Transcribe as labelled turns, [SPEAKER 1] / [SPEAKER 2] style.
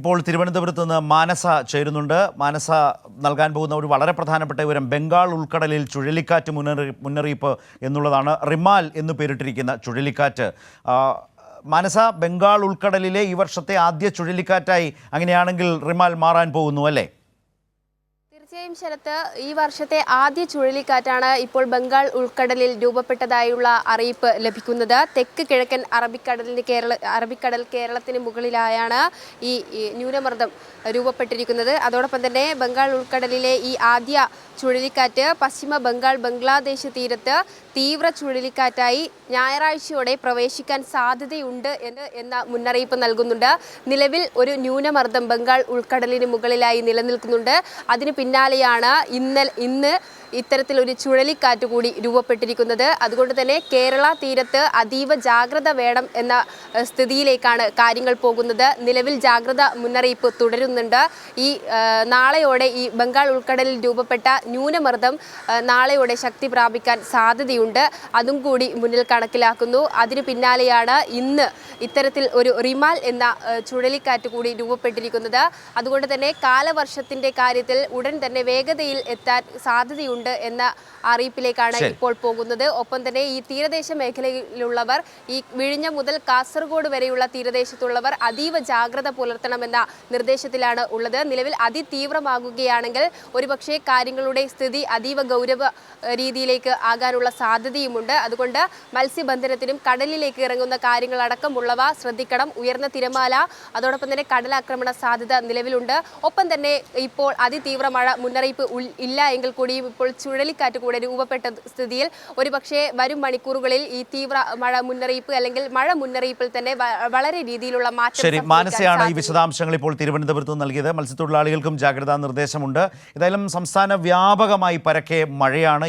[SPEAKER 1] ഇപ്പോൾ തിരുവനന്തപുരത്ത് നിന്ന് മാനസ ചേരുന്നുണ്ട്. മാനസ നൽകാൻ പോകുന്ന ഒരു വളരെ പ്രധാനപ്പെട്ട വിവരം ബംഗാൾ ഉൾക്കടലിൽ ചുഴലിക്കാറ്റ് മുന്നറി മുന്നറിയിപ്പ് എന്നുള്ളതാണ്. റിമാൽ എന്ന് പേരിട്ടിരിക്കുന്ന ചുഴലിക്കാറ്റ്. മാനസ ബംഗാൾ ഉൾക്കടലിലെ ഈ വർഷത്തെ ആദ്യ ചുഴലിക്കാറ്റായി അങ്ങനെയാണെങ്കിൽ റിമാൽ മാറാൻ പോകുന്നു അല്ലേ?
[SPEAKER 2] തീർച്ചയായും ശരത്ത് ഈ വർഷത്തെ ആദ്യ ചുഴലിക്കാറ്റാണ് ഇപ്പോൾ ബംഗാൾ ഉൾക്കടലിൽ രൂപപ്പെട്ടതായുള്ള അറിയിപ്പ് ലഭിക്കുന്നത്. തെക്ക് കിഴക്കൻ അറബിക്കടലിന് കേരള അറബിക്കടൽ കേരളത്തിന് മുകളിലായാണ് ഈ ന്യൂനമർദ്ദം രൂപപ്പെട്ടിരിക്കുന്നത്. അതോടൊപ്പം തന്നെ ബംഗാൾ ഉൾക്കടലിലെ ഈ ആദ്യ ചുഴലിക്കാറ്റ് പശ്ചിമ ബംഗാൾ ബംഗ്ലാദേശ് തീരത്ത് തീവ്ര ചുഴലിക്കാറ്റായി ഞായറാഴ്ചയോടെ പ്രവേശിക്കാൻ സാധ്യതയുണ്ട് എന്ന് എന്ന മുന്നറിയിപ്പ് നൽകുന്നുണ്ട്. നിലവിൽ ഒരു ന്യൂനമർദ്ദം ബംഗാൾ ഉൾക്കടലിന് മുകളിലായി നിലനിൽക്കുന്നുണ്ട്. അതിന് പിന്നാലെയാണ് ഇന്ന ഇന്ന് ഇത്തരത്തിലൊരു ചുഴലിക്കാറ്റ് കൂടി രൂപപ്പെട്ടിരിക്കുന്നത്. അതുകൊണ്ട് തന്നെ കേരള തീരത്ത് അതീവ ജാഗ്രത വേണം എന്ന സ്ഥിതിയിലേക്കാണ് കാര്യങ്ങൾ പോകുന്നത്. നിലവിൽ ജാഗ്രത മുന്നറിയിപ്പ് തുടരുന്നുണ്ട്. ഈ നാളെയോടെ ഈ ബംഗാൾ ഉൾക്കടലിൽ രൂപപ്പെട്ട ന്യൂനമർദ്ദം നാളെയോടെ ശക്തി പ്രാപിക്കാൻ സാധ്യതയുണ്ട്. അതും കൂടി മുന്നിൽ കണക്കിലാക്കുന്നു. അതിന് പിന്നാലെയാണ് ഇന്ന് ഇത്തരത്തിൽ ഒരു റിമാൽ എന്ന ചുഴലിക്കാറ്റ് കൂടി രൂപപ്പെട്ടിരിക്കുന്നത്. അതുകൊണ്ട് തന്നെ കാലവർഷത്തിന്റെ കാര്യത്തിൽ ഉടൻ തന്നെ വേഗതയിൽ എത്താൻ സാധ്യതയുണ്ട് എന്ന അറിയിപ്പിലേക്കാണ് ഇപ്പോൾ പോകുന്നത്. ഒപ്പം തന്നെ ഈ തീരദേശ മേഖലയിലുള്ളവർ ഈ വിഴിഞ്ഞ മുതൽ കാസർഗോഡ് വരെയുള്ള തീരദേശത്തുള്ളവർ അതീവ ജാഗ്രത പുലർത്തണമെന്ന നിർദ്ദേശത്തിലാണ് ഉള്ളത്. നിലവിൽ അതിതീവ്രമാകുകയാണെങ്കിൽ ഒരുപക്ഷെ കാര്യങ്ങളുടെ സ്ഥിതി അതീവ ഗൗരവ രീതിയിലേക്ക് ആകാനുള്ള സാധ്യതയുമുണ്ട്. അതുകൊണ്ട് മത്സ്യബന്ധനത്തിനും കടലിലേക്ക് ഇറങ്ങുന്ന കാര്യങ്ങളടക്കമുള്ളവ ശ്രദ്ധിക്കണം. ഉയർന്ന തിരമാല അതോടൊപ്പം തന്നെ കടലാക്രമണ സാധ്യത നിലവിലുണ്ട്. ഒപ്പം തന്നെ ഇപ്പോൾ അതിതീവ്ര മഴ മുന്നറിയിപ്പ് ഇല്ല എങ്കിൽ കൂടിയും ഇപ്പോൾ ചുഴലിക്കാറ്റ് കൂടെ രൂപപ്പെട്ട സ്ഥിതിയിൽ ഒരുപക്ഷെ വരും മണിക്കൂറുകളിൽ ഈ തീവ്ര മഴ മുന്നറിയിപ്പ് അല്ലെങ്കിൽ മഴ മുന്നറിയിപ്പിൽ തന്നെ വളരെ രീതിയിലുള്ള മാറ്റം
[SPEAKER 1] ശരി മാനസയാണ് ഈ വിശദാംശങ്ങൾ ഇപ്പോൾ തിരുവനന്തപുരത്ത് നൽകിയത്. മത്സ്യത്തൊഴിലാളികൾക്കും ജാഗ്രതാ നിർദ്ദേശമുണ്ട്. ഏതായാലും സംസ്ഥാന വ്യാപകമായി പരക്കെ മഴയാണ്.